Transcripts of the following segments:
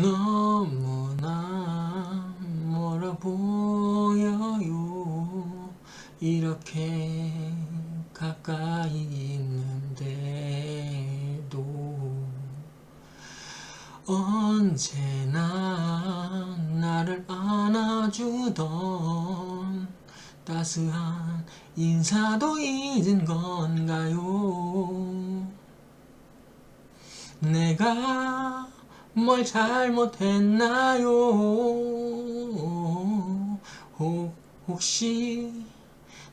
너무나 멀어 보여요 이렇게 가까이 있는데도 언제나 나를 안아주던 따스한 인사도 잊은 건가요? 내가 뭘 잘못했나요? 혹, 혹시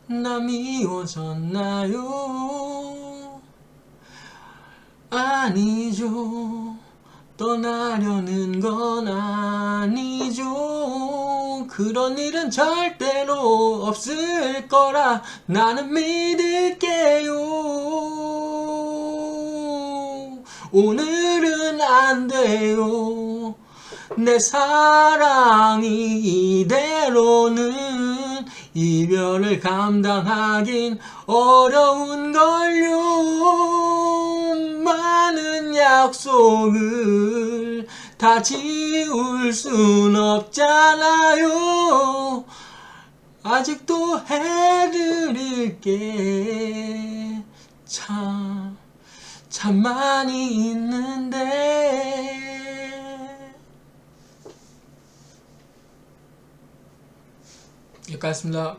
나 미워졌나요? 아니죠. 떠나려는 건 아니죠. 그런 일은 절대로 없을 거라 나는 믿을게요. 오늘 은안 돼요. 내 사랑이 이대로는 이별을 감당하긴 어려운 걸요. 많은 약속을 다 지울 순 없잖아요. 아직도 해드릴게 참, 참 많이 있는데 여기까지입니다.